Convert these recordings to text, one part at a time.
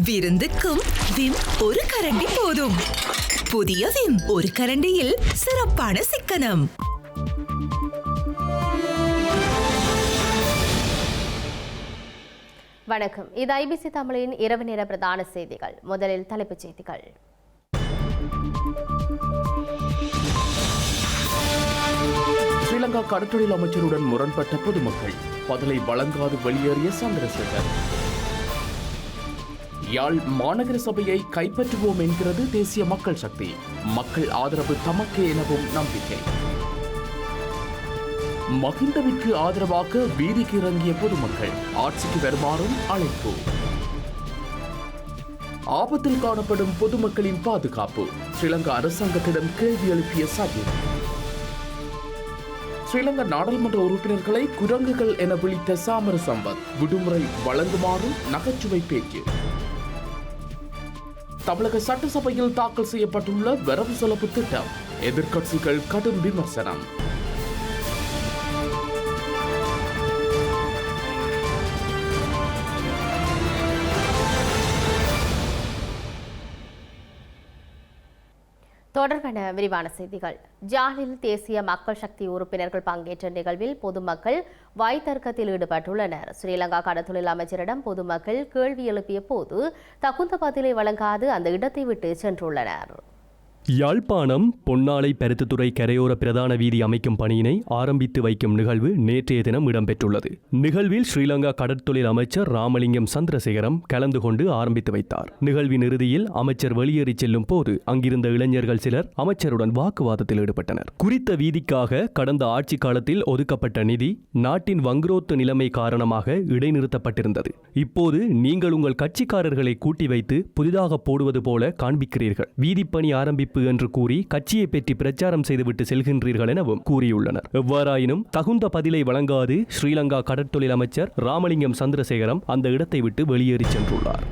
விருந்துக்கும் Vim ஒரு கரண்டி போதும். புதிய விம் ஒரு கரண்டியில் சிறப்பான சிக்கனம். வணக்கம். இது ஐபிசி தமிழின் இரவு நேர பிரதான செய்திகள். முதலில் தலைப்புச் செய்திகள். ஸ்ரீலங்கா கடற்றொழில் அமைச்சருடன் முரண்பட்ட பொதுமக்கள். பதிலை வழங்காது வெளியேறிய சந்திரசேகர். யாழ் மாநகர சபையை கைப்பற்றுவோம் என்கிறது தேசிய மக்கள் சக்தி. மக்கள் ஆதரவு தமக்கே எனவும் நம்பிக்கை. மகிந்தவிற்கு ஆதரவாக வீதிக்கு இறங்கிய பொதுமக்கள் ஆட்சிக்கு வருமாறும் அழைப்பு. ஆபத்தில் காணப்படும் பொதுமக்களின் பாதுகாப்பு. ஸ்ரீலங்கா அரசாங்கத்திடம் கேள்வி எழுப்பிய சஜித் ஸ்ரீலங்கா நாடாளுமன்ற உறுப்பினர்களை குரங்குகள் என விழித்த சாமர சம்பத் விடுமுறை வழங்குமாறும் நகைச்சுவை பேச்சு. தமிழக சட்டசபையில் தாக்கல் செய்யப்பட்டுள்ள வரவு செலவு திட்டம். எதிர்க்கட்சிகள் கடும் விமர்சனம். தொடர்பான விரிவான செய்திகள். ஜாலில் தேசிய மக்கள் சக்தி உறுப்பினர்கள் பங்கேற்ற நிகழ்வில் பொதுமக்கள் வாய்த்தர்க்கத்தில் ஈடுபட்டுள்ளனர். ஸ்ரீலங்கா கடத்தொழில் அமைச்சரிடம் பொதுமக்கள் கேள்வி எழுப்பிய போது தகுந்த பதிலை வழங்காது அந்த இடத்தை விட்டு சென்றுள்ளனர். யாழ்ப்பாணம் பொன்னாலை பருத்தித்துறை கரையோர பிரதான வீதி அமைக்கும் பணியினை ஆரம்பித்து வைக்கும் நிகழ்வு நேற்றைய தினம் இடம்பெற்றுள்ளது. நிகழ்வில் ஸ்ரீலங்கா கடற்தொழில் அமைச்சர் ராமலிங்கம் சந்திரசேகரம் கலந்து கொண்டு ஆரம்பித்து வைத்தார். நிகழ்வின் இறுதியில் அமைச்சர் வெளியேறி செல்லும் போது அங்கிருந்த இளைஞர்கள் சிலர் அமைச்சருடன் வாக்குவாதத்தில் ஈடுபட்டனர். குறித்த வீதிக்காக கடந்த ஆட்சி காலத்தில் ஒதுக்கப்பட்ட நிதி நாட்டின் வங்குரோத்து நிலைமை காரணமாக இடைநிறுத்தப்பட்டிருந்தது. இப்போது நீங்கள் உங்கள் கட்சிக்காரர்களை கூட்டி வைத்து புதிதாக போடுவது போல காண்பிக்கிறீர்கள். வீதிப்பணி ஆரம்பிப்பு என்று கூறி கட்சியை பற்றி பிரச்சாரம் செய்துவிட்டு செல்கின்றீர்கள் எனவும் கூறியுள்ளனர். எவ்வாறாயினும் தகுந்த பதிலை வழங்காது ஸ்ரீலங்கா கடற்தொழில் அமைச்சர் ராமலிங்கம் சந்திரசேகரம் அந்த இடத்தை விட்டு வெளியேறி சென்றுள்ளார்.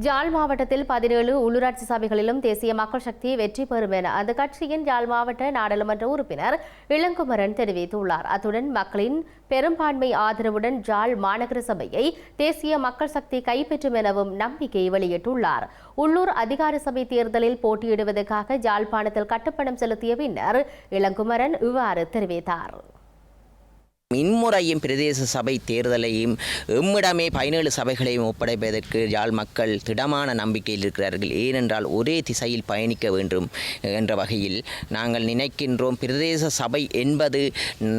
ஜாழ் மாவட்டத்தில் பதினேழு உள்ளூராட்சி சபைகளிலும் தேசிய மக்கள் சக்தி வெற்றி பெறும் என அந்த கட்சியின் ஜாழ் மாவட்ட நாடாளுமன்ற உறுப்பினர் இளங்குமரன் தெரிவித்துள்ளார். அத்துடன் மக்களின் பெரும்பான்மை ஆதரவுடன் ஜாழ் மாநகர சபையை தேசிய மக்கள் சக்தி கைப்பற்றும் எனவும் நம்பிக்கை வெளியிட்டுள்ளார். உள்ளூர் அதிகார சபை தேர்தலில் போட்டியிடுவதற்காக ஜாழ்ப்பாணத்தில் கட்டுப்பணம் செலுத்திய பின்னர் இளங்குமரன் இவ்வாறு தெரிவித்தார். மின்முறையும் பிரதேச சபை தேர்தலையும் எம்மிடமே பதினேழு சபைகளையும் ஒப்படைப்பதற்கு யாழ் மக்கள் திடமான நம்பிக்கையில் இருக்கிறார்கள். ஏனென்றால் ஒரே திசையில் பயணிக்க வேண்டும் என்ற வகையில் நாங்கள் நினைக்கின்றோம். பிரதேச சபை என்பது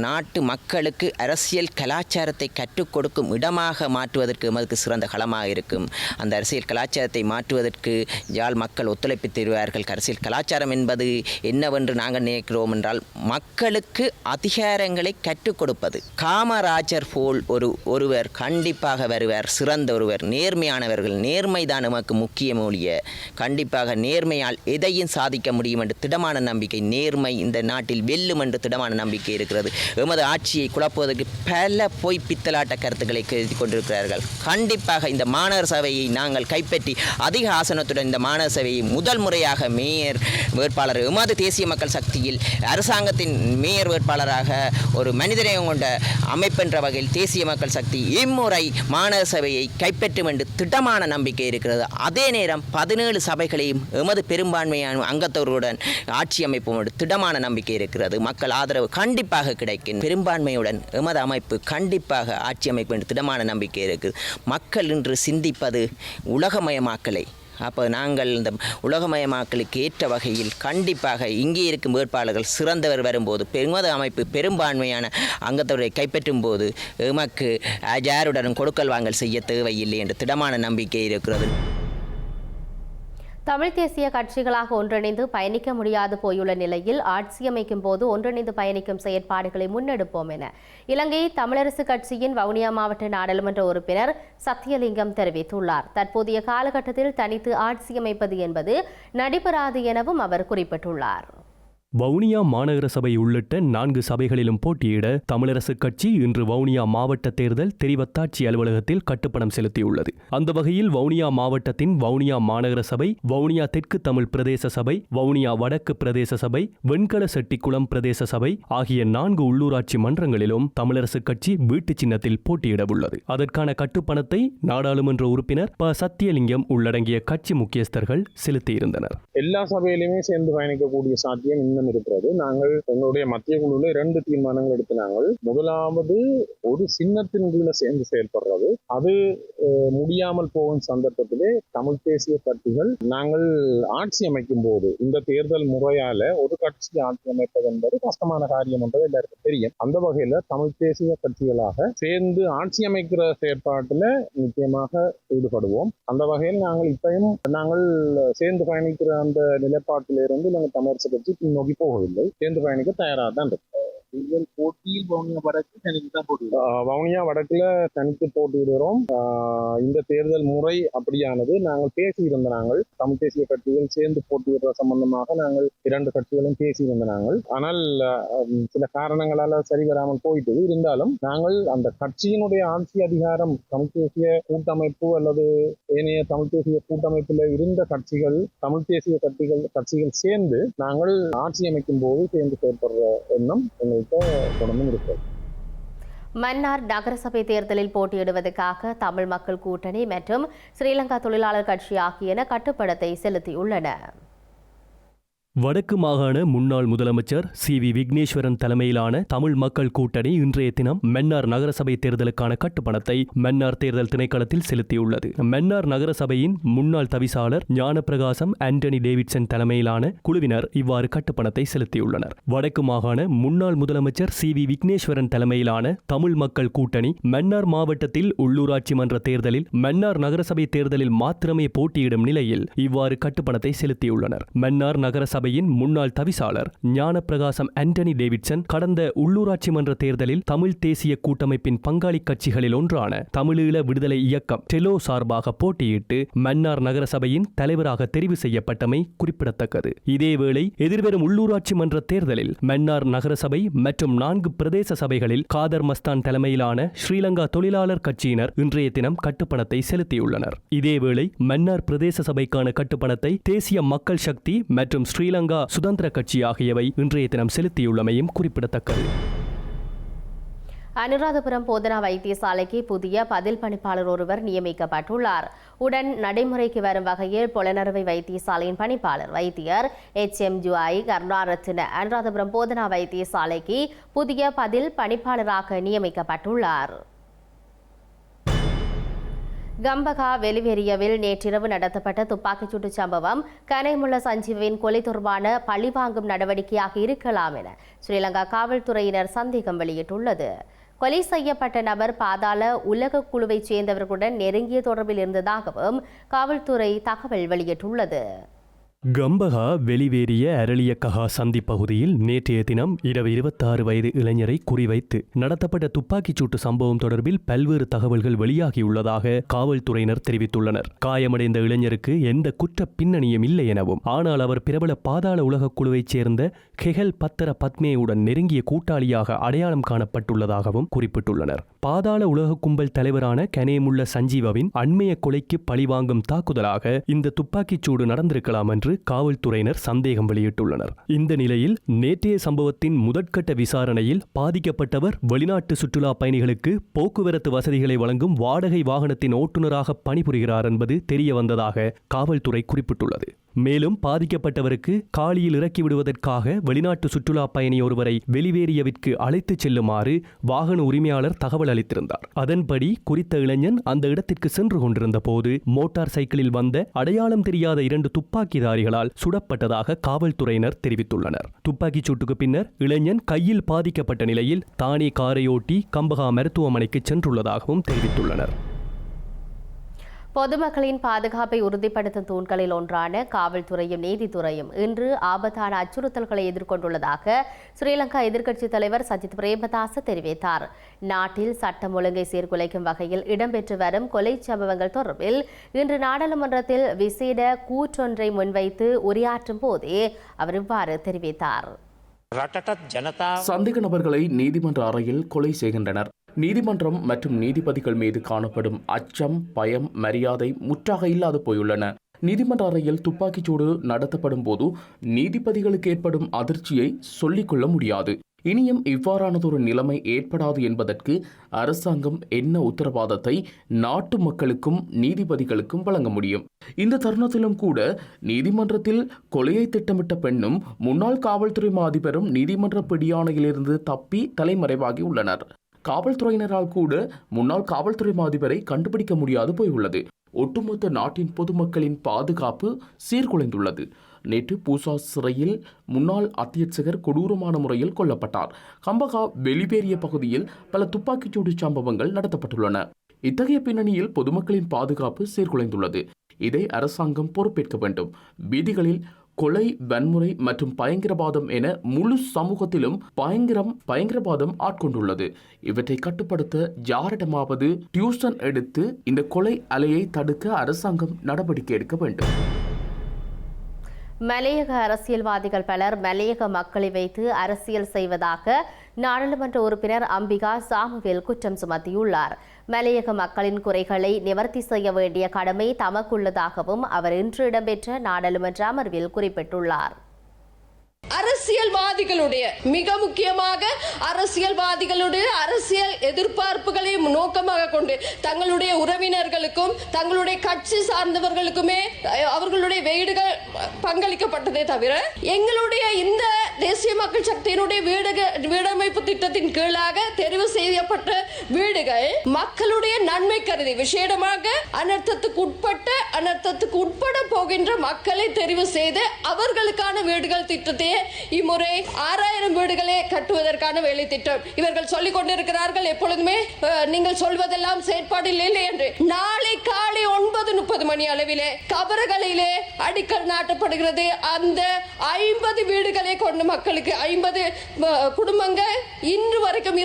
நாட்டு மக்களுக்கு அரசியல் கலாச்சாரத்தை கற்றுக் கொடுக்கும் இடமாக மாற்றுவதற்கு எமக்கு சிறந்த களமாக இருக்கும். அந்த அரசியல் கலாச்சாரத்தை மாற்றுவதற்கு யாழ் மக்கள் ஒத்துழைப்பு தருவார்கள். அரசியல் கலாச்சாரம் என்பது என்னவென்று நாங்கள் நினைக்கிறோம் என்றால் மக்களுக்கு அதிகாரங்களை கற்றுக் கொடுப்பது. காமராஜர் போல் ஒரு ஒருவர் கண்டிப்பாக வருவார். சிறந்த ஒருவர் நேர்மையானவர்கள் நேர்மைதான் நமக்கு முக்கிய மொழிய கண்டிப்பாக நேர்மையால் எதையும் சாதிக்க முடியும் என்று திடமான நம்பிக்கை நேர்மை இந்த நாட்டில் வெல்லும் என்று திடமான நம்பிக்கை இருக்கிறது. எமது ஆட்சியை குழப்புவதற்கு பல பொய் பித்தலாட்ட கருத்துக்களை கருதி கொண்டிருக்கிறார்கள். கண்டிப்பாக இந்த மாணவர் சபையை நாங்கள் கைப்பற்றி அதிக ஆசனத்துடன் இந்த மாணவர் சபையை முதல் முறையாக மேயர் வேட்பாளர் எமது தேசிய மக்கள் சக்தியில் அரசாங்கத்தின் மேயர் வேட்பாளராக ஒரு மனிதநேயம் கொண்ட அமைப்பென்ற வகையில் தேசிய மக்கள் சக்தி இம்முறை மாநகர சபையை கைப்பற்றும் என்று திட்டமான நம்பிக்கை இருக்கிறது. அதே நேரம் பதினேழு சபைகளையும் எமது பெரும்பான்மையான அங்கத்தவர்களுடன் ஆட்சி அமைப்போம் என்று திடமான நம்பிக்கை இருக்கிறது. மக்கள் ஆதரவு கண்டிப்பாக கிடைக்கும். பெரும்பான்மையுடன் எமது அமைப்பு கண்டிப்பாக ஆட்சி அமைப்பு என்று திடமான நம்பிக்கை இருக்குது. மக்கள் இன்று சிந்திப்பது உலகமயமாக்கலை. அப்போ நாங்கள் இந்த உலகமயமாக்கலுக்கு ஏற்ற வகையில் கண்டிப்பாக இங்கே இருக்கும் வேட்பாளர்கள் சிறந்தவர் வரும்போது பெருமத அமைப்பு பெரும்பான்மையான அங்கத்தவரை கைப்பற்றும் போது எமக்கு யாருடனும் கொடுக்கல் வாங்கல் செய்ய தேவையில்லை என்ற திடமான நம்பிக்கை இருக்கிறது. தமிழ் தேசிய கட்சிகளாக ஒன்றிணைந்து பயணிக்க முடியாது போயுள்ள நிலையில் ஆட்சி அமைக்கும் போது ஒன்றிணைந்து பயணிக்கும் செயற்பாடுகளை முன்னெடுப்போம் என இலங்கை தமிழரசு கட்சியின் வவுனியா மாவட்ட நாடாளுமன்ற உறுப்பினர் சத்தியலிங்கம் தெரிவித்துள்ளார். தற்போதைய காலகட்டத்தில் தனித்து ஆட்சி அமைப்பது என்பது நடைபெறாது எனவும் அவர் குறிப்பிட்டுள்ளார். வவுனியா மாநகர சபை உள்ளிட்ட நான்கு சபைகளிலும் போட்டியிட தமிழரசுக் கட்சி இன்று வவுனியா மாவட்ட தேர்தல் தெரிவத்தாட்சி அலுவலகத்தில் கட்டுப்பணம் செலுத்தியுள்ளது. அந்த வகையில் வவுனியா மாவட்டத்தின் வவுனியா மாநகர சபை வவுனியா தெற்கு தமிழ் பிரதேச சபை வவுனியா வடக்கு பிரதேச சபை வெண்கல செட்டிக்குளம் பிரதேச சபை ஆகிய நான்கு உள்ளூராட்சி மன்றங்களிலும் தமிழரசுக் கட்சி வீட்டு சின்னத்தில் போட்டியிட உள்ளது அதற்கான கட்டுப்பணத்தை நாடாளுமன்ற உறுப்பினர் ப. சத்தியலிங்கம் உள்ளடங்கிய கட்சி முக்கியஸ்தர்கள் செலுத்தியிருந்தனர். எல்லா சபையிலுமே சேர்ந்து பயணிக்கக்கூடிய சாத்தியம் தீர்மானம் இருக்கிறது. நாங்கள் எங்களுடைய மத்திய குழுவில் இரண்டு தீர்மானங்கள் எடுத்து நாங்கள் முதலாவது ஒரு சின்னத்தின் கீழே சேர்ந்து செயல்படுறது. அது முடியாமல் போகும் சந்தர்ப்பத்திலே தமிழ் தேசிய கட்சிகள் நாங்கள் ஆட்சி அமைக்கும் போது இந்த தேர்தல் முறையால ஒரு கட்சி ஆட்சி அமைப்பது என்பது கஷ்டமான காரியம் என்பது எல்லாருக்கும் தெரியும். அந்த வகையில தமிழ் தேசிய கட்சிகளாக சேர்ந்து ஆட்சி அமைக்கிற செயற்பாட்டுல நிச்சயமாக ஈடுபடுவோம். அந்த வகையில் நாங்கள் இப்பயும் நாங்கள் சேர்ந்து பயணிக்கிற அந்த நிலைப்பாட்டிலிருந்து நாங்கள் தமிழரசு கட்சி பின்னோக்கி போகவில்லை சேர்ந்து பயணிக்க தயாராக தான் இருக்கு போட்டியில் வவுனியா வடக்கு தனிக்கு தான் வவுனியா வடக்குல தனித்து போட்டியிடுகிறோம் இந்த தேர்தல் முறை அப்படியானது நாங்கள் பேசியிருந்த நாங்கள் தமிழ் தேசிய கட்சிகள் சேர்ந்து போட்டியிடுற சம்பந்தமாக நாங்கள் இரண்டு கட்சிகளும் பேசியிருந்த நாங்கள். ஆனால் சில காரணங்களால சரி வராமல் போயிட்டது. இருந்தாலும் நாங்கள் அந்த கட்சியினுடைய ஆட்சி அதிகாரம் தமிழ் தேசிய கூட்டமைப்பு அல்லது ஏனைய தமிழ் தேசிய கூட்டமைப்பில் இருந்த கட்சிகள் தமிழ் தேசிய கட்சிகள் கட்சிகள் சேர்ந்து நாங்கள் ஆட்சி அமைக்கும் போது சேர்ந்து செயல்படுற எண்ணம் எங்கள்கிட்ட தொடர்ந்து இருக்கிறது மன்னார் நகரசபை தேர்தலில் போட்டியிடுவதற்காக தமிழ் மக்கள் கூட்டணி மற்றும் ஸ்ரீலங்கா தொழிலாளர் கட்சி ஆகியன கட்டுப்படத்தை செலுத்தியுள்ளன. வடக்கு மாகாண முன்னாள் முதலமைச்சர் சி வி விக்னேஸ்வரன் தலைமையிலான தமிழ் மக்கள் கூட்டணி இன்றைய தினம் மென்னார் நகரசபை தேர்தலுக்கான கட்டுப்பணத்தை மென்னார் தேர்தல் திணைக்களத்தில் செலுத்தியுள்ளது. மென்னார் நகரசபையின் முன்னாள் தவிசாளர் ஞானப்பிரகாசம் ஆண்டனி டேவிட்சன் தலைமையிலான குழுவினர் இவ்வாறு கட்டுப்பணத்தை செலுத்தியுள்ளனர். வடக்கு மாகாண முன்னாள் முதலமைச்சர் சி வி விக்னேஸ்வரன் தலைமையிலான தமிழ் மக்கள் கூட்டணி மன்னார் மாவட்டத்தில் உள்ளூராட்சி மன்ற தேர்தலில் மன்னார் நகரசபை தேர்தலில் மாத்திரமே போட்டியிடும் நிலையில் இவ்வாறு கட்டுப்பணத்தை செலுத்தியுள்ளனர். மன்னார் சபையின் முன்னாள் தவிசாளர் ஞான பிரகாசம் ஆண்டனி டேவிட்சன் கடந்த உள்ளூராட்சி மன்ற தேர்தலில் தமிழ் தேசிய கூட்டமைப்பின் பங்காளி கட்சிகளில் ஒன்றான தமிழீழ விடுதலை இயக்கம் டெலோ சார்பாக போட்டியிட்டு மன்னார் நகரசபையின் தலைவராக தெரிவு செய்யப்பட்டமை குறிப்பிடத்தக்கது. இதேவேளை எதிர்வரும் உள்ளூராட்சி மன்ற தேர்தலில் மன்னார் நகரசபை மற்றும் நான்கு பிரதேச சபைகளில் காதர் மஸ்தான் தலைமையிலான ஸ்ரீலங்கா தொழிலாளர் கட்சியினர் இன்றைய தினம் கட்டுப்பணத்தை செலுத்தியுள்ளனர். இதேவேளை மன்னார் பிரதேச சபைக்கான கட்டுப்பணத்தை தேசிய மக்கள் சக்தி மற்றும் ஸ்ரீலங்கா சுதந்திர கட்சி ஆகியவை இன்றைய தினம் செலுத்தியுள்ளமையும் குறிப்பிடத்தக்கது. அனுராதபுரம் போதனா வைத்தியசாலைக்கு புதிய பதில் பணிப்பாளர் ஒருவர் நியமிக்கப்பட்டுள்ளார். உடன் நடைமுறைக்கு வரும் வகையில் புலனறுவை வைத்தியசாலையின் பணிப்பாளர் வைத்தியர் எச். எம். ஜுவாய் கருணாரத்ன அனுராதபுரம் போதனா வைத்தியசாலைக்கு புதிய பதில் பணிப்பாளராக நியமிக்கப்பட்டுள்ளார். கம்பகா வெளிவேரியவில் நேற்றிரவு நடத்தப்பட்ட துப்பாக்கிச்சூட்டு சம்பவம் கனைமுள்ள சஞ்சீவின் கொலை தொடர்பான பழிவாங்கும் நடவடிக்கையாக இருக்கலாம் என ஸ்ரீலங்கா காவல்துறையினர் சந்தேகம் வெளியிட்டுள்ளது. கொலை செய்யப்பட்ட நபர் பாதாள உலக குழுவைச் சேர்ந்தவர்களுடன் நெருங்கிய தொடர்பில் இருந்ததாகவும் காவல்துறை தகவல் வெளியிட்டுள்ளது. கம்பகா வெளிவேறிய அரளியக்கஹா சந்தி பகுதியில் நேற்றைய தினம் இரவு இருபத்தாறு வயது இளைஞரை குறிவைத்து நடத்தப்பட்ட துப்பாக்கிச் சூட்டு சம்பவம் தொடர்பில் பல்வேறு தகவல்கள் வெளியாகியுள்ளதாக காவல்துறையினர் தெரிவித்துள்ளனர். காயமடைந்த இளைஞருக்கு எந்த குற்ற பின்னணியும் இல்லை எனவும் ஆனால் அவர் பிரபல பாதாள உலகக் குழுவைச் சேர்ந்த கெஹல் பத்தர பத்மேயுடன் நெருங்கிய கூட்டாளியாக அடையாளம் காணப்பட்டுள்ளதாகவும் குறிப்பிட்டுள்ளனர். பாதாள உலக கும்பல் தலைவரான கனேமுள்ள சஞ்சீவாவின் அண்மைய கொலைக்கு பழிவாங்கும் தாக்குதலாக இந்த துப்பாக்கிச் சூடு நடந்திருக்கலாம் என்று காவல்துறையினர் சந்தேகம் வெளியிட்டுள்ளனர். இந்த நிலையில் நேற்றைய சம்பவத்தின் முதற்கட்ட விசாரணையில் பாதிக்கப்பட்டவர் வெளிநாட்டு சுற்றுலா பயணிகளுக்கு போக்குவரத்து வசதிகளை வழங்கும் வாடகை வாகனத்தின் ஓட்டுநராக பணிபுரிகிறார் என்பது தெரிய வந்ததாக காவல்துறை குறிப்பிட்டுள்ளது. மேலும் பாதிக்கப்பட்டவருக்கு காலியில் இறக்கி விடுவதற்காக வெளிநாட்டு சுற்றுலா பயணி ஒருவரை வெளிவேறியவிற்கு அழைத்துச் செல்லுமாறு வாகன உரிமையாளர் தகவல் அளித்திருந்தார். அதன்படி குறித்த இளைஞன் அந்த இடத்திற்கு சென்று கொண்டிருந்த போது மோட்டார் சைக்கிளில் வந்த அடையாளம் தெரியாத இரண்டு துப்பாக்கிதாரிகளால் சுடப்பட்டதாக காவல்துறையினர் தெரிவித்துள்ளனர். துப்பாக்கிச் சூட்டுக்கு பின்னர் இளைஞன் கையில் பாதிக்கப்பட்ட நிலையில் தானே காரையோட்டி கம்பகா மருத்துவமனைக்கு சென்றுள்ளதாகவும் தெரிவித்துள்ளனர். பொதுமக்களின் பாதுகாப்பை உறுதிப்படுத்தும் தூண்களில் ஒன்றான காவல்துறையும் நீதித்துறையும் இன்று ஆபத்தான அச்சுறுத்தல்களை எதிர்கொண்டுள்ளதாக ஸ்ரீலங்கா எதிர்க்கட்சித் தலைவர் சஜித் பிரேமதாச தெரிவித்தார். நாட்டில் சட்டம் ஒழுங்கை சீர்குலைக்கும் வகையில் இடம்பெற்று வரும் கொலை சம்பவங்கள் தொடர்பில் இன்று நாடாளுமன்றத்தில் விசேட கூற்றொன்றை முன்வைத்து உரையாற்றும் போதே அவர் இவ்வாறு தெரிவித்தார். சந்தேக நபர்களை நீதிமன்ற அறையில் கொலை செய்கின்றனர். நீதிமன்றம் மற்றும் நீதிபதிகள் மீது காணப்படும் அச்சம் பயம் மரியாதை முற்றாக இல்லாது போயுள்ளன. நீதிமன்ற அறையில் துப்பாக்கிச்சூடு நடத்தப்படும் போது நீதிபதிகளுக்கு ஏற்படும் அதிர்ச்சியை சொல்லிக்கொள்ள முடியாது. இனியும் இவ்வாறானதொரு நிலைமை ஏற்படாது என்பதற்கு அரசாங்கம் என்ன உத்தரவாதத்தை நாட்டு மக்களுக்கும் நீதிபதிகளுக்கும் வழங்க முடியும்? இந்த தருணத்திலும் கூட நீதிமன்றத்தில் கொலையை திட்டமிட்ட பெண்ணும் முன்னாள் காவல்துறை அதிபரும் நீதிமன்ற பிடியாணையிலிருந்து தப்பி தலைமறைவாகி உள்ளனர். காவல்துறையினரால் கூட முன்னாள் காவல்துறை மாதிபரை கண்டுபிடிக்க முடியாது போயுள்ளது. ஒட்டுமொத்த நாட்டின் பொதுமக்களின் பாதுகாப்பு சீர்குலைந்துள்ளது. நேற்று பூசா சிறையில் முன்னாள் அத்தியட்சகர் கொடூரமான முறையில் கொல்லப்பட்டார். கம்பகா வெளிவேறிய பகுதியில் பல துப்பாக்கிச்சூடு சம்பவங்கள் நடத்தப்பட்டுள்ளன. இத்தகைய பின்னணியில் பொதுமக்களின் பாதுகாப்பு சீர்குலைந்துள்ளது. இதை அரசாங்கம் பொறுப்பேற்க வேண்டும். வீதிகளில் கொலை வன்முறை மற்றும் பயங்கரவாதம் என முழு சமூகத்திலும் பயங்கரம் பயங்கரவாதம் ஆட்கொண்டுள்ளது. இவற்றை கட்டுப்படுத்த யாரிடமாவது டியூஷன் எடுத்து இந்த கொலை அலையை தடுக்க அரசாங்கம் நடவடிக்கை எடுக்க வேண்டும். மலையக அரசியல்வாதிகள் பலர் மலையக மக்களை வைத்து அரசியல் செய்வதாக நாடாளுமன்ற உறுப்பினர் அம்பிகா சாமுவேல் குற்றம் சுமத்தியுள்ளார். மலையக மக்களின் குறைகளை நிவர்த்தி செய்ய வேண்டிய கடமை தமக்குள்ளதாகவும் அவர் இன்று இடம்பெற்ற நாடாளுமன்ற அமர்வில் குறிப்பிட்டுள்ளார். அரசியல்வாதிகளுடைய மிக முக்கியமாக அரசியல்வாதிகளுடைய அரசியல் எதிர்பார்ப்புகளை நோக்கமாக கொண்டு தங்களுடைய உறவினர்களுக்கும் தங்களுடைய கட்சி சார்ந்தவர்களுக்குமே அஹ், அவர்களுடைய வீடுகள் பங்களிக்கப்பட்டதே தவிர எங்களுடைய இந்த தேசிய மக்கள் சக்தியினுடைய வீடு வீடமைப்பு திட்டத்தின் கீழாக தெரிவு செய்யப்பட்ட வீடுகள். மக்களுடைய நன்மை கருதி விசேடமாக அனர்த்தத்துக்கு உட்பட்ட அனர்த்தத்துக்கு உட்பட போகின்ற மக்களை தெரிவு செய்து அவர்களுக்கான வீடுகள் திட்டத்தையே இம்முறை ஆறாயிரம் வீடுகளே கட்டுவதற்கான வேலை திட்டம். இவர்கள் சொல்லிக் கொண்டிருக்கிறார்கள் எப்பொழுதுமே நீங்கள் சொல்வதெல்லாம் செயற்பாடில் இல்லை என்று. நாளை காலை ஒன்பது முப்பது மணி அளவிலே கபறுகளிலே அடிக்கல் நாட்டப்படுகிறது. அந்த ஐம்பது வீடுகளை கொண்டு மக்களுக்கு ஐம்பது குடும்பங்கள் இன்று வரைக்கும்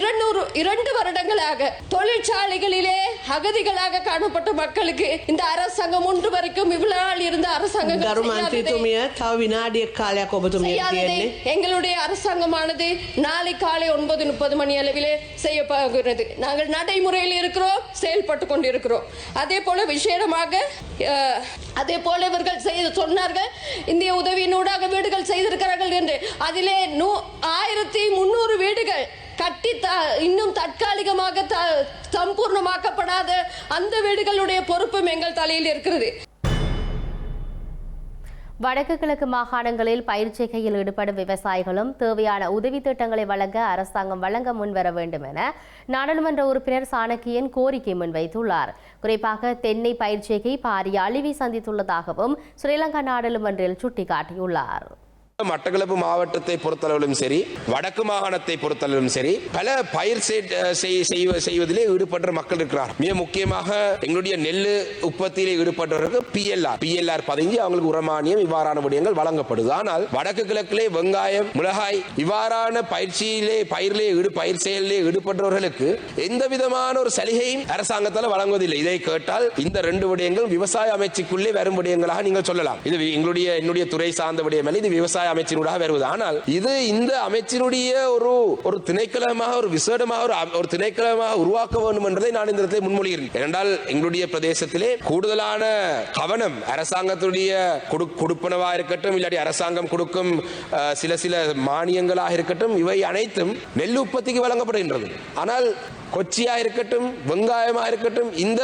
இரண்டு வருடங்களாக தொழிற்சாலைகளில் அகதிகளாக காணப்பட்ட மக்களுக்கு இந்த அரசாங்கம் ஒன்று வரைக்கும் இவ்வளவு நாள் இருந்த அரசாங்கம் ගරු මන්ත්‍රීතුමිය තව විනාඩියක් කාලයක් ඔබතුමිය செய்யாததை තියෙන්නේ எங்களுடைய அரசாங்கமானது நாளை காலை ஒன்பது முப்பது மணி அளவிலே செய்யப்படுகிறது நாங்கள் நடைமுறையில் இருக்கிறோம் செயல்பட்டு கொண்டிருக்கிறோம் அதே போல விசேடமாக அஹ், அதே போல இவர்கள் செய்து சொன்னார்கள் இந்திய உதவியினூடாக வீடுகள் செய்திருக்கிறார்கள் என்று அதிலே நூ ஆயிரத்தி முன்னூறு வீடுகள் கட்டி இன்னும் தற்காலிகமாக த சம்பூர்ணமாக்கப்படாத அந்த வீடுகளுடைய பொறுப்பும் எங்கள் தலையில் இருக்கிறது. வடக்கு கிழக்கு மாகாணங்களில் பயிர்ச்செய்கையில் ஈடுபடும் விவசாயிகளும் தேவையான உதவி திட்டங்களை வழங்க அரசாங்கம் வழங்க முன்வர வேண்டும் என நாடாளுமன்ற உறுப்பினர் சாணக்கியன் கோரிக்கை முன்வைத்துள்ளார். குறிப்பாக தென்னை பயிர்ச்செய்கை பாரிய அழிவை சந்தித்துள்ளதாகவும் ஸ்ரீலங்கா நாடாளுமன்றில் சுட்டிக்காட்டியுள்ளார். மட்டக்களப்பு மாவட்டத்தை பொறுத்தளவிலும் சரி வடக்கு மாகாணத்தை பொறுத்தளவிலும் சரி பல பயிர் செய்வதிலே ஈடுபடுற மக்கள் இருக்கிறார். மிக முக்கியமாக எங்களுடைய நெல் உற்பத்தியிலே ஈடுபட்டவர்களுக்கு பிஎல்ஆர் பிஎல்ஆர் பதிஞ்சு அவங்களுக்கு உரமானியம் இவ்வாறான விடயங்கள் வழங்கப்படுது. ஆனால் வடக்கு கிழக்கிலே வெங்காயம் மிளகாய் இவ்வாறான பயிற்சியிலே பயிரிலே ஈடு பயிர் செயலிலே ஈடுபட்டவர்களுக்கு எந்த விதமான ஒரு சலுகையும் அரசாங்கத்தால் வழங்குவதில்லை. இதை கேட்டால் இந்த ரெண்டு விடயங்கள் விவசாய அமைச்சுக்குள்ளே வரும் விடயங்களாக நீங்கள் சொல்லலாம். இது எங்களுடைய என்னுடைய துறை சார்ந்த விடயம் இது விவசாய அமைச்சினூடாக வருவது. ஆனால் இது இந்த அமைச்சினுடைய ஒரு ஒரு திணைக்களமாக ஒரு விசேடமாக ஒரு ஒரு திணைக்களமாக உருவாக்க வேண்டும் என்றதை நான் இந்த இடத்தை முன்மொழிகிறேன். ஏனென்றால் எங்களுடைய பிரதேசத்திலே கூடுதலான கவனம் அரசாங்கத்துடைய கொடு- கொடுப்பனவாக இருக்கட்டும் இல்லாட்டி அரசாங்கம் கொடுக்கும் சில சில மானியங்களாக இருக்கட்டும் இவை அனைத்தும் நெல் உற்பத்திக்கு வழங்கப்படுகின்றது. ஆனால் கொச்சியா இருக்கட்டும் வெங்காயமா இருக்கட்டும் இந்த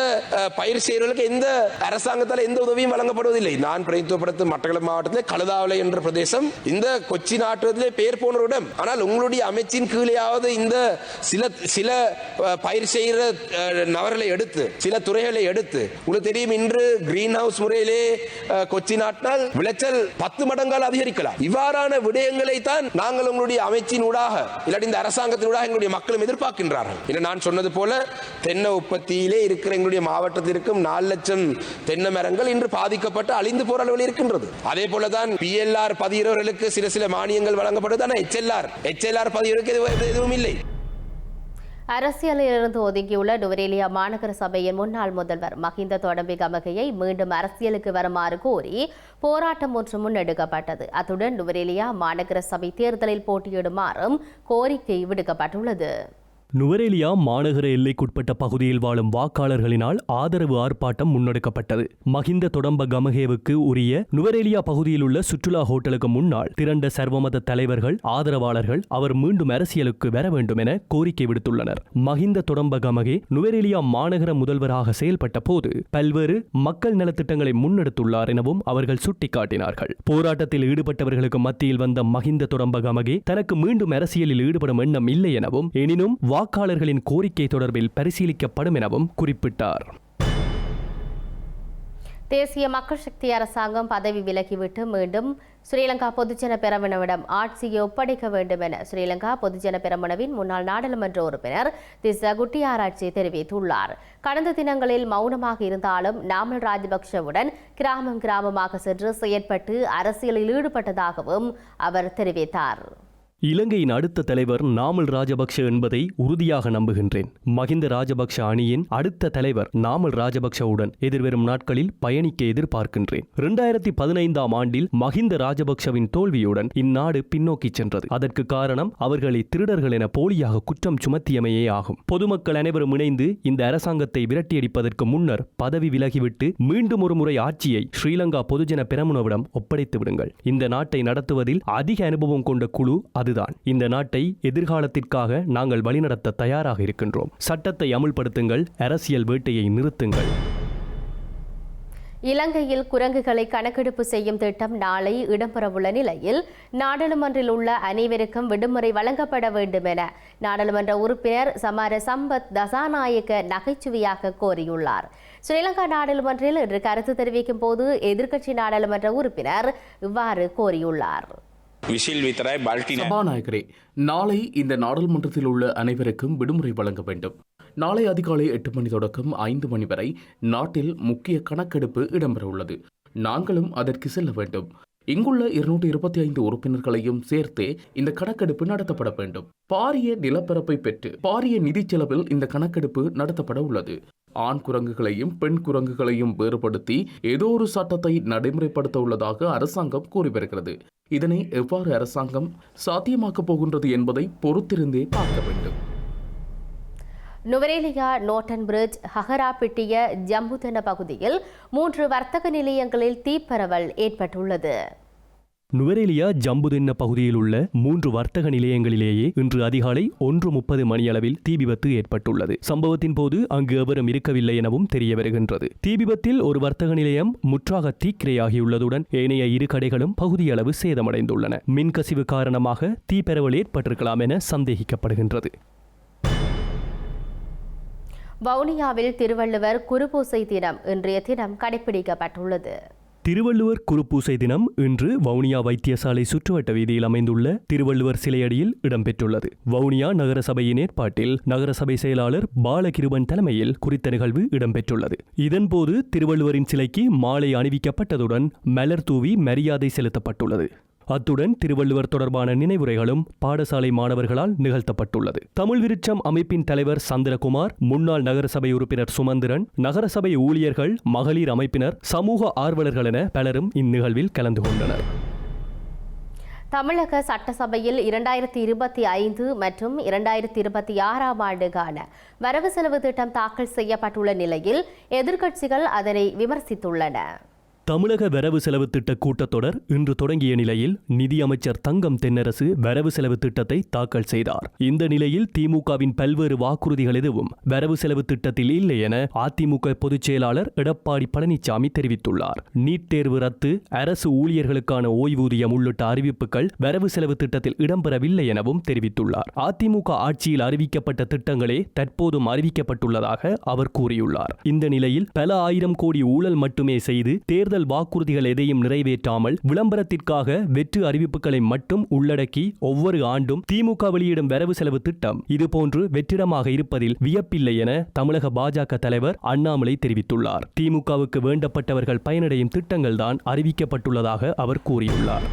பயிர் செய்கிறவர்களுக்கு எந்த அரசாங்கத்தால் எந்த உதவியும் வழங்கப்படுவதில்லை. நான் பிரதித்துவப்படுத்தும் மட்டக்களப்பு மாவட்டத்தில் கழுதாவளை என்ற பிரதேசம் இந்த கொச்சி நாட்டிலே பெயர் போன இடம் ஆனால் உங்களுடைய அமைச்சின் கீழேயாவது இந்த சில சில பயிர் செய்கிற அஹ், நபர்களை எடுத்து சில துறைகளை எடுத்து உங்களுக்கு தெரியும் இன்று கிரீன் ஹவுஸ் முறையிலே கொச்சி நாட்டினால் விளைச்சல் பத்து மடங்கால் அதிகரிக்கலாம். இவ்வாறான விடயங்களை தான் நாங்கள் உங்களுடைய அமைச்சின் ஊடாக இல்லாட்டி இந்த அரசாங்கத்தின் ஊடாக எங்களுடைய மக்களும் எதிர்பார்க்கின்றார்கள். நான் சொன்னது போல தென்னை உற்பத்தியிலே இருக்கிற எங்களுடைய மாவட்டத்தில் இருக்கும் நாலு லட்சம் தென்னை மரங்கள் இன்று பாதிக்கப்பட்டு அழிந்து போற அளவில் இருக்கின்றது. அதே போல தான் பிஎல்ஆர் பதிகிறவர்களுக்கு சில சில மானியங்கள் வழங்கப்படுது ஆனால் எச்எல்ஆர் எச்எல்ஆர் பதிகிறவர்களுக்கு எதுவும் எதுவும் இல்லை. அரசியலிலிருந்து ஒதுங்கியுள்ள நுவரேலியா மாநகர சபையின் முன்னாள் முதல்வர் மஹிந்த தொடம்பி கமகையை மீண்டும் அரசியலுக்கு வருமாறு கோரி போராட்டம் ஒன்று முன்னெடுக்கப்பட்டது. அத்துடன் நுவரேலியா மாநகர சபை தேர்தலில் போட்டியிடுமாறும் கோரிக்கை விடுக்கப்பட்டுள்ளது. நுவரேலியா மாநகர எல்லைக்குட்பட்ட பகுதியில் வாழும் வாக்காளர்களினால் ஆதரவு ஆர்ப்பாட்டம் முன்னெடுக்கப்பட்டது. மஹிந்த தொடம்ப கமகேவுக்கு உரிய நுவரேலியா பகுதியில் உள்ள சுற்றுலா ஹோட்டலுக்கு முன்னால் திரண்ட சர்வமத தலைவர்கள் ஆதரவாளர்கள் அவர் மீண்டும் அரசியலுக்கு வர வேண்டும் என கோரிக்கை விடுத்துள்ளனர். மஹிந்த தொடம்ப கமகே நுவரேலியா மாநகர முதல்வராக செயல்பட்ட போது பல்வேறு மக்கள் நலத்திட்டங்களை முன்னெடுத்துள்ளார் எனவும் அவர்கள் சுட்டிக்காட்டினார்கள். போராட்டத்தில் ஈடுபட்டவர்களுக்கு மத்தியில் வந்த மஹிந்த தொடம்ப கமகே தனக்கு மீண்டும் அரசியலில் ஈடுபடும் எண்ணம் இல்லை எனவும் எனினும் வாக்காளர்களின் கோரிக்கை தொடர்பில் பரிசீலிக்கப்படும் எனவும் குறிப்பிட்டார். தேசிய மக்கள் சக்தி அரசாங்கம் பதவி விலகிவிட்டு மீண்டும் ஸ்ரீலங்கா பொதுஜன பெரமுனவிடம் ஆட்சியை ஒப்படைக்க வேண்டும் என ஸ்ரீலங்கா பொதுஜன பெரமுனவின் முன்னாள் நாடாளுமன்ற உறுப்பினர் திச குட்டியாராட்சி தெரிவித்துள்ளார். கடந்த தினங்களில் மௌனமாக இருந்தாலும் நாமல் ராஜபக்ஷவுடன் கிராமம் கிராமமாக சென்று செயற்பட்டு அரசியலில் ஈடுபட்டதாகவும் அவர் தெரிவித்தார். இலங்கையின் அடுத்த தலைவர் நாமல் ராஜபக்ஷ என்பதை உறுதியாக நம்புகின்றேன். மகிந்த ராஜபக்ஷ அணியின் அடுத்த தலைவர் நாமல் ராஜபக்ஷவுடன் எதிர்வரும் நாட்களில் பயணிக்க எதிர்பார்க்கின்றேன். இரண்டாயிரத்தி பதினைந்தாம் ஆண்டில் மகிந்த ராஜபக்ஷவின் தோல்வியுடன் இந்நாடு பின்னோக்கி சென்றது. அதற்கு காரணம் அவர்களை திருடர்கள் என போலியாக குற்றம் சுமத்தியமையே ஆகும். பொதுமக்கள் அனைவரும் இணைந்து இந்த அரசாங்கத்தை விரட்டியடிப்பதற்கு முன்னர் பதவி விலகிவிட்டு மீண்டும் ஒரு முறை ஆட்சியை ஸ்ரீலங்கா பொதுஜன பெரமுனவிடம் ஒப்படைத்து விடுங்கள். இந்த நாட்டை நடத்துவதில் அதிக அனுபவம் கொண்ட குழு அது இதுதான். இந்த நாட்டை எதிர்காலத்திற்காக நாங்கள் வழிநடத்த தயாராக இருக்கின்றோம். சட்டத்தை அமுல்படுத்துங்கள் அரசியல் வேட்டையை நிறுத்துங்கள். இலங்கையில் குரங்குகளை கணக்கெடுப்பு செய்யும் திட்டம் நாளை இடம்பெறவுள்ள நிலையில் நாடாளுமன்றில் உள்ள அனைவருக்கும் விடுமுறை வழங்கப்பட வேண்டும் என நாடாளுமன்ற உறுப்பினர் சமர சம்பத் தசாநாயக்க நகைச்சுவையாக கோரியுள்ளார். ஸ்ரீலங்கா நாடாளுமன்றில் இன்று கருத்து தெரிவிக்கும் போது எதிர்க்கட்சி நாடாளுமன்ற உறுப்பினர் இவ்வாறு கோரியுள்ளார். விசில் வித்தராய் பால்டி சபாநாயகரே நாளை இந்த நாடாளுமன்றத்தில் உள்ள அனைவருக்கும் விடுமுறை வழங்க வேண்டும். நாளை அதிகாலை எட்டு மணி தொடக்கம் ஐந்து மணி வரை நாட்டில் முக்கிய கணக்கெடுப்பு இடம்பெறவுள்ளது நாங்களும் அதற்கு செல்ல வேண்டும். இங்குள்ள இருநூற்றி இருபத்தி ஐந்து உறுப்பினர்களையும் சேர்த்தே இந்த கணக்கெடுப்பு நடத்தப்பட வேண்டும். பாரிய நிலப்பரப்பை பெற்று பாரிய நிதி செலவில் இந்த கணக்கெடுப்பு நடத்தப்பட உள்ளது. ஆண் குரங்குகளையும் பெண் குரங்குகளையும் வேறுபடுத்தி ஏதோ ஒரு சட்டத்தை நடைமுறைப்படுத்த உள்ளதாக அரசாங்கம் கூறி வருகிறது. இதனை எவ்வாறு அரசாங்கம் சாத்தியமாக்கப் போகின்றது என்பதை பொறுத்திருந்தே பார்க்க வேண்டும். நுவரேலியா நோட்டன் பிரிட்ஜ் ஹகராப்பிட்டிய ஜம்புதன பகுதியில் மூன்று வர்த்தக நிலையங்களில் தீப்பரவல் ஏற்பட்டுள்ளது. நுவரேலியா ஜம்புதின்ன பகுதியில் உள்ள மூன்று வர்த்தக நிலையங்களிலேயே இன்று அதிகாலை ஒன்று முப்பது மணியளவில் தீ விபத்து ஏற்பட்டுள்ளது. சம்பவத்தின் போது அங்கு எவரும் இருக்கவில்லை எனவும் தெரிய வருகின்றது தீ விபத்தில் ஒரு வர்த்தக நிலையம் முற்றாக தீக்கிரையாகியுள்ளதுடன் ஏனைய இரு கடைகளும் பகுதியளவு சேதமடைந்துள்ளன. மின்கசிவு காரணமாக தீப்பரவல் ஏற்பட்டிருக்கலாம் என சந்தேகிக்கப்படுகின்றது. வவுனியாவில் திருவள்ளுவர் குருபூசை தினம் இன்றைய தினம் கடைபிடிக்கப்பட்டுள்ளது. திருவள்ளுவர் குருப்பூசை தினம் இன்று வவுனியா வைத்தியசாலை சுற்றுவட்ட வீதியில் அமைந்துள்ள திருவள்ளுவர் சிலையடியில் இடம்பெற்றுள்ளது. வவுனியா நகரசபையின் ஏற்பாட்டில் நகரசபை செயலாளர் பாலகிருபன் தலைமையில் குறித்த நிகழ்வு இடம்பெற்றுள்ளது. இதன்போது திருவள்ளுவரின் சிலைக்கு மாலை அணிவிக்கப்பட்டதுடன் மலர் தூவி மரியாதை செலுத்தப்பட்டுள்ளது. அத்துடன் திருவள்ளுவர் தொடர்பான நினைவுரைகளும் பாடசாலை மாணவர்களால் நிகழ்த்தப்பட்டுள்ளது. தமிழ் விருட்சம் அமைப்பின் தலைவர் சந்திரகுமார் முன்னாள் நகரசபை உறுப்பினர் சுமந்திரன் நகரசபை ஊழியர்கள் மகளிர் அமைப்பினர் சமூக ஆர்வலர்கள் என பலரும் இந்நிகழ்வில் கலந்து கொண்டனர். தமிழக சட்டசபையில் இரண்டாயிரத்தி இருபத்தி ஐந்து மற்றும் இரண்டாயிரத்தி இருபத்தி ஆறாம் ஆண்டுக்கான வரவு செலவு திட்டம் தாக்கல் செய்யப்பட்டுள்ள நிலையில் எதிர்க்கட்சிகள் அதனை விமர்சித்துள்ளன. தமிழக வரவு செலவு திட்ட கூட்டத்தொடர் இன்று தொடங்கிய நிலையில் நிதியமைச்சர் தங்கம் தென்னரசு வரவு செலவு திட்டத்தை தாக்கல் செய்தார். இந்த நிலையில் திமுகவின் பல்வேறு வாக்குறுதிகள் எதுவும் வரவு செலவு திட்டத்தில் இல்லை என அதிமுக பொதுச் செயலாளர் எடப்பாடி பழனிசாமி தெரிவித்துள்ளார். நீட் தேர்வு ரத்து அரசு ஊழியர்களுக்கான ஓய்வூதியம் உள்ளிட்ட அறிவிப்புகள் வரவு செலவு திட்டத்தில் இடம்பெறவில்லை எனவும் தெரிவித்துள்ளார். அதிமுக ஆட்சியில் அறிவிக்கப்பட்ட திட்டங்களே தற்போதும் அறிவிக்கப்பட்டுள்ளதாக அவர் கூறியுள்ளார். இந்த நிலையில் பல ஆயிரம் கோடி ஊழல் மட்டுமே செய்து தேர்தல் தேர்தல் வாக்குறுதிகள் எதையும் நிறைவேற்றாமல் விளம்பரத்திற்காக வெற்று அறிவிப்புகளை மட்டும் உள்ளடக்கி ஒவ்வொரு ஆண்டும் திமுக வெளியிடும் வரவு செலவு திட்டம் இதுபோன்று வெற்றிடமாக இருப்பதில் வியப்பில்லை என தமிழக பாஜக தலைவர் அண்ணாமலை தெரிவித்துள்ளார். திமுகவுக்கு வேண்டப்பட்டவர்கள் பயனடையும் திட்டங்கள்தான் அறிவிக்கப்பட்டுள்ளதாக அவர் கூறியுள்ளார்.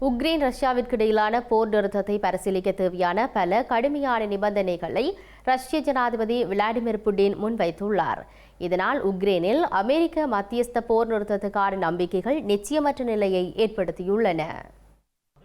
உக்ரைன் ரஷ்யாவிற்கு இடையிலான போர் நிறுத்தத்தை பரிசீலிக்க தேவையான பல கடுமையான நிபந்தனைகளை ரஷ்ய ஜனாதிபதி விளாடிமிர் புடின் முன்வைத்துள்ளார். இதனால் உக்ரைனில் அமெரிக்க மத்தியஸ்த போர் நிறுத்தத்துக்கான நம்பிக்கைகள் நிச்சயமற்ற நிலையை ஏற்படுத்தியுள்ளன.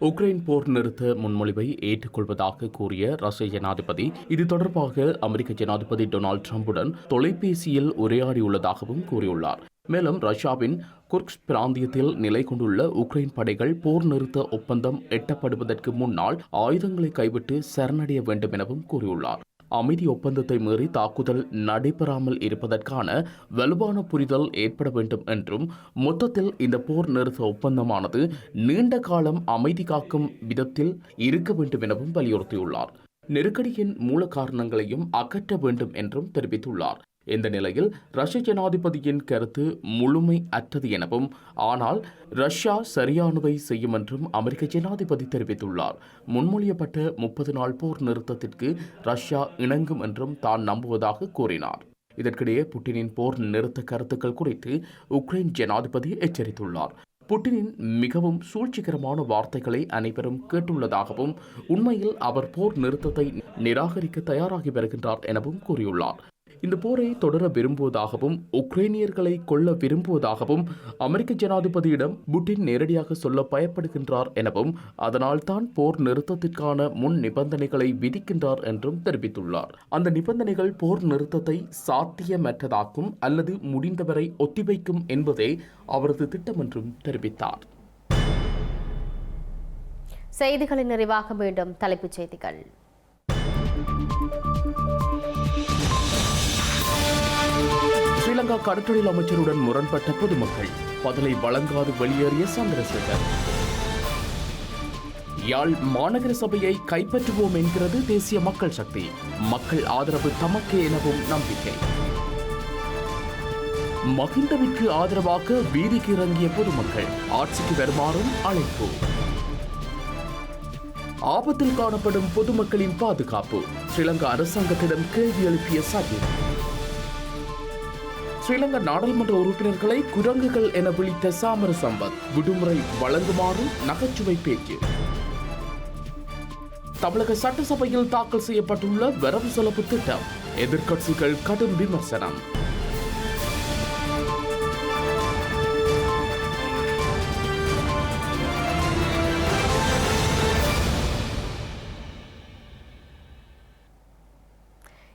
உக்ரைன் போர் நிறுத்த முன்மொழிவை ஏற்றுக்கொள்வதாக கூறிய ரஷ்ய ஜனாதிபதி இது தொடர்பாக அமெரிக்க ஜனாதிபதி டொனால்ட் ட்ரம்புடன் தொலைபேசியில் உரையாடியுள்ளதாகவும் கூறியுள்ளார். மேலும் ரஷ்யாவின் குர்க்ஸ் பிராந்தியத்தில் நிலை கொண்டுள்ள உக்ரைன் படைகள் போர் நிறுத்த ஒப்பந்தம் எட்டப்படுவதற்கு முன்னால் ஆயுதங்களை கைவிட்டு சரணடைய வேண்டும் எனவும் கூறியுள்ளார். அமைதி ஒப்பந்தத்தை மீறி தாக்குதல் நடைபெறாமல் இருப்பதற்கான வலுவான புரிதல் ஏற்பட வேண்டும் என்றும் மொத்தத்தில் இந்த போர் நிறுத்த ஒப்பந்தமானது நீண்ட காலம் அமைதி காக்கும் விதத்தில் இருக்க வேண்டும் எனவும் வலியுறுத்தியுள்ளார். நெருக்கடியின் மூல காரணங்களையும் அகற்ற வேண்டும் என்றும் தெரிவித்துள்ளார். இந்த நிலையில் ரஷ்ய ஜனாதிபதியின் கருத்து முழுமை அற்றது எனவும் ஆனால் ரஷ்யா சரியானதை செய்யும் என்றும் அமெரிக்க ஜனாதிபதி தெரிவித்துள்ளார். முன்மொழியப்பட்ட முப்பது நாள் போர் நிறுத்தத்திற்கு ரஷ்யா இணங்கும் என்றும் தான் நம்புவதாக கூறினார். இதற்கிடையே புட்டினின் போர் நிறுத்த கருத்துக்கள் குறித்து உக்ரைன் ஜனாதிபதி எச்சரித்துள்ளார். புட்டினின் மிகவும் சூழ்ச்சிகரமான வார்த்தைகளை அனைவரும் கேட்டுள்ளதாகவும் உண்மையில் அவர் போர் நிறுத்தத்தை நிராகரிக்க தயாராகி வருகின்றார் எனவும் கூறியுள்ளார். இந்த போரை தொடர விரும்புவதாகவும் உக்ரைனியர்களை கொல்ல விரும்புவதாகவும் அமெரிக்க ஜனாதிபதியிடம் புட்டின் நேரடியாக சொல்ல பயப்படுகின்றார் எனவும் அதனால் தான் போர் நிறுத்தத்திற்கான முன் நிபந்தனைகளை விதிக்கின்றார் என்றும் தெரிவித்துள்ளார். அந்த நிபந்தனைகள் போர் நிறுத்தத்தை சாத்தியமற்றதாக்கும் அல்லது முடிந்தவரை ஒத்திவைக்கும் என்பதே அவரது திட்டம் என்றும் தெரிவித்தார். செய்திகளின் நிறைவாக மீண்டும் தலைப்புச் செய்திகள். ஸ்ரீலங்கா கடற்றொழில் அமைச்சருடன் முரண்பட்ட பொதுமக்கள். பதிலை வழங்காது வெளியேறிய சந்திரசேகர். யாழ் மாநகர சபையை கைப்பற்றுவோம் என்கிறது தேசிய மக்கள் சக்தி. மக்கள் ஆதரவு தமக்கே எனவும் நம்பிக்கை. மகிந்தவிற்கு ஆதரவாக வீதிக்கு இறங்கிய பொதுமக்கள் ஆட்சிக்கு வருமாறும் அழைப்பு. ஆபத்தில் காணப்படும் பொதுமக்களின் பாதுகாப்பு. ஸ்ரீலங்கா அரசாங்கத்திடம் கேள்வி எழுப்பிய சஜித். ஸ்ரீலங்கா நாடாளுமன்ற உறுப்பினர்களை குரங்குகள் என விழித்த சாமர சம்பத் விடுமுறை வழங்குமாறு நகைச்சுவை பேச்சு. தமிழக சட்டசபையில் தாக்கல் செய்யப்பட்டுள்ள வரவு செலவு திட்டம். எதிர்க்கட்சிகள் கடும் விமர்சனம்.